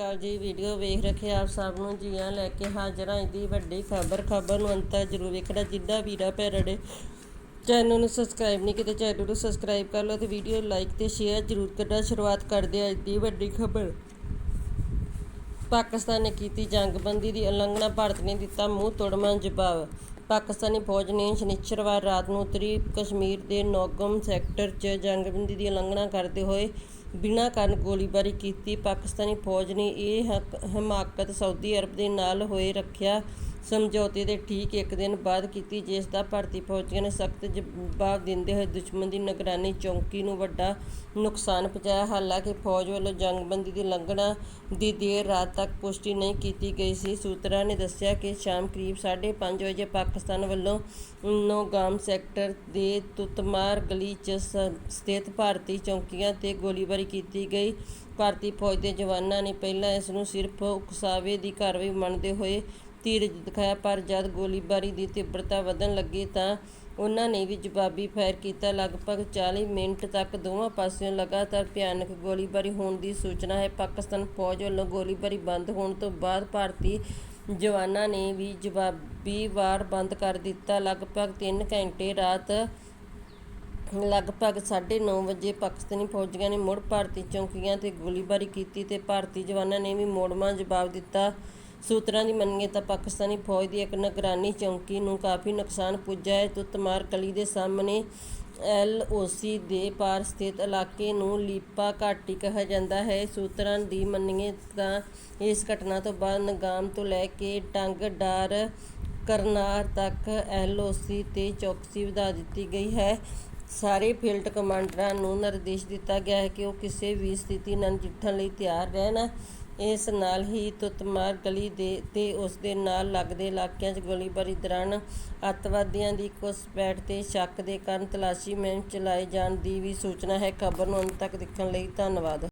ਅਕਾਲ ਜੀ, ਵੀਡੀਓ ਵੇਖ ਰੱਖੇ ਆਪ ਸਭ ਨੂੰ, ਜੀਆਂ ਲੈ ਕੇ ਹਾਜ਼ਰ ਹਾਂ ਦੀ ਵੱਡੀ ਖਬਰ। ਖਬਰ ਨੂੰ ਅੰਤ ਜ਼ਰੂਰ ਵੇਖਣਾ ਜਿੱਦਾਂ ਵੀਰਾ ਭੈਣਾਂ ਚੈਨਲ ਨੂੰ ਸਬਸਕ੍ਰਾਈਬ ਨਹੀਂ ਕੀਤਾ, ਚੈਨਲ ਨੂੰ ਸਬਸਕ੍ਰਾਈਬ ਕਰ ਲਓ ਤੇ ਵੀਡੀਓ ਲਾਈਕ ਤੇ ਸ਼ੇਅਰ ਜ਼ਰੂਰ ਕਰਨਾ। ਸ਼ੁਰੂਆਤ ਕਰਦੇ ਹਾਂ ਅੱਜ ਦੀ ਵੱਡੀ ਖਬਰ। ਪਾਕਿਸਤਾਨ ਨੇ ਕੀਤੀ ਜੰਗਬੰਦੀ ਦੀ ਉਲੰਘਣਾ, ਭਾਰਤ ਨੇ ਦਿੱਤਾ ਮੂੰਹ ਤੋੜਵਾਂ ਜਵਾਬ। ਪਾਕਿਸਤਾਨੀ ਫੌਜ ਨੇ ਸ਼ਨੀਚਰਵਾਰ ਰਾਤ ਨੂੰ ਉੱਤਰੀ ਕਸ਼ਮੀਰ ਦੇ ਨੌਗਮ ਸੈਕਟਰ 'ਚ ਜੰਗਬੰਦੀ ਦੀ ਉਲੰਘਣਾ ਕਰਦੇ ਹੋਏ ਬਿਨਾਂ ਕਾਰਨ ਗੋਲੀਬਾਰੀ ਕੀਤੀ। ਪਾਕਿਸਤਾਨੀ ਫੌਜ ਨੇ ਇਹ ਹਕ- ਹਮਾਕਤ ਸਾਊਦੀ ਅਰਬ ਦੇ ਨਾਲ ਹੋਏ ਰੱਖਿਆ ਸਮਝੌਤੇ ਦੇ ਠੀਕ ਇੱਕ ਦਿਨ ਬਾਅਦ ਕੀਤੀ, ਜਿਸ ਦਾ ਭਾਰਤੀ ਫੌਜੀਆਂ ਨੇ ਸਖਤ ਜਵਾਬ ਦਿੰਦੇ ਹੋਏ ਦੁਸ਼ਮਣ ਦੀ ਨਿਗਰਾਨੀ ਚੌਂਕੀ ਨੂੰ ਵੱਡਾ ਨੁਕਸਾਨ ਪਹੁੰਚਾਇਆ। ਹਾਲਾਂਕਿ ਫੌਜ ਵੱਲੋਂ ਜੰਗਬੰਦੀ ਦੀ ਉਲੰਘਣਾ ਦੀ ਦੇਰ ਰਾਤ ਤੱਕ ਪੁਸ਼ਟੀ ਨਹੀਂ ਕੀਤੀ ਗਈ ਸੀ। ਸੂਤਰਾਂ ਨੇ ਦੱਸਿਆ ਕਿ ਸ਼ਾਮ ਕਰੀਬ 5:30 ਵਜੇ ਪਾਕਿਸਤਾਨ ਵੱਲੋਂ ਨੌਗਾਮ ਸੈਕਟਰ ਦੇ ਤੁਤਮਾਰ ਗਲੀ 'ਚ ਸਥਿਤ ਭਾਰਤੀ ਚੌਕੀਆਂ ਤੇ ਗੋਲੀਬਾਰੀ ਕੀਤੀ ਗਈ। ਭਾਰਤੀ ਫੌਜ ਦੇ ਜਵਾਨਾਂ ਨੇ ਪਹਿਲਾਂ ਇਸ ਨੂੰ ਸਿਰਫ ਉਕਸਾਵੇ ਦੀ ਕਾਰਵਾਈ ਮੰਨਦੇ ਹੋਏ ਧੀਰਜ ਦਿਖਾਇਆ, ਪਰ ਜਦ ਗੋਲੀਬਾਰੀ ਦੀ ਤੀਬਰਤਾ ਵਧਣ ਲੱਗੀ ਤਾਂ ਉਹਨਾਂ ਨੇ ਵੀ ਜਵਾਬੀ ਫਾਇਰ ਕੀਤਾ। ਲਗਭਗ 40 ਮਿੰਟ ਤੱਕ ਦੋਵਾਂ ਪਾਸਿਓਂ ਲਗਾਤਾਰ ਭਿਆਨਕ ਗੋਲੀਬਾਰੀ ਹੋਣ ਦੀ ਸੂਚਨਾ ਹੈ। ਪਾਕਿਸਤਾਨ ਫੌਜ ਵੱਲੋਂ ਗੋਲੀਬਾਰੀ ਬੰਦ ਹੋਣ ਤੋਂ ਬਾਅਦ ਭਾਰਤੀ ਜਵਾਨਾਂ ਨੇ ਵੀ ਜਵਾਬੀ ਵਾਰ ਬੰਦ ਕਰ ਦਿੱਤਾ। ਲਗਭਗ ਤਿੰਨ ਘੰਟੇ ਰਾਤ ਲਗਭਗ 9:30 ਵਜੇ ਪਾਕਿਸਤਾਨੀ ਫੌਜੀਆਂ ਨੇ ਮੁੜ ਭਾਰਤੀ ਚੌਕੀਆਂ ਤੇ ਗੋਲੀਬਾਰੀ ਕੀਤੀ ਤੇ ਭਾਰਤੀ ਜਵਾਨਾਂ ਨੇ ਵੀ ਮੁੜਵਾਂ ਜਵਾਬ ਦਿੱਤਾ। ਸੂਤਰਾਂ ਦੀ ਮੰਨੀਏ ਤਾਂ ਪਾਕਿਸਤਾਨੀ ਫੌਜ ਦੀ ਇੱਕ ਨਿਗਰਾਨੀ ਚੌਂਕੀ ਨੂੰ ਕਾਫੀ ਨੁਕਸਾਨ ਪੁੱਜਾ ਹੈ। ਤੁਤਮਾਰ ਕਲੀ ਦੇ ਸਾਹਮਣੇ ਐਲਓਸੀ ਦੇ ਪਾਰ ਸਥਿਤ ਇਲਾਕੇ ਨੂੰ ਲੀਪਾ ਘਾਟੀ ਕਿਹਾ ਜਾਂਦਾ ਹੈ। ਸੂਤਰਾਂ ਦੀ ਮੰਨੀਏ ਤਾਂ ਇਸ ਘਟਨਾ ਤੋਂ ਬਾਅਦ ਨਗਾਮ ਤੋਂ ਲੈ ਕੇ ਟੰਗ ਡਾਰ ਕਰਨਾਰ ਤੱਕ ਐਲਓਸੀ ਤੇ ਚੌਕਸੀ ਵਧਾ ਦਿੱਤੀ ਗਈ ਹੈ। ਸਾਰੇ ਫੀਲਡ ਕਮਾਂਡਰਾਂ ਨੂੰ ਨਿਰਦੇਸ਼ ਦਿੱਤਾ ਗਿਆ ਹੈ ਕਿ ਉਹ ਕਿਸੇ ਵੀ ਸਥਿਤੀ ਨਾਲ ਨਜਿੱਠਣ ਲਈ ਤਿਆਰ ਰਹਿਣ। ਇਸ ਨਾਲ ਹੀ ਤੁਤਮਾਰ ਗਲੀ ਦੇ ਤੇ ਉਸ ਦੇ ਨਾਲ ਲੱਗਦੇ ਇਲਾਕਿਆਂ 'ਚ ਗੋਲੀਬਾਰੀ ਦੌਰਾਨ ਅੱਤਵਾਦੀਆਂ ਦੀ ਘੁਸਪੈਠ ਤੇ ਸ਼ੱਕ ਦੇ ਕਾਰਨ ਤਲਾਸ਼ੀ ਮੁਹਿੰਮ ਚਲਾਏ ਜਾਣ ਦੀ ਵੀ ਸੂਚਨਾ ਹੈ। ਖਬਰ ਨੂੰ ਅੰਤ ਤੱਕ ਦੇਖਣ ਲਈ ਧੰਨਵਾਦ।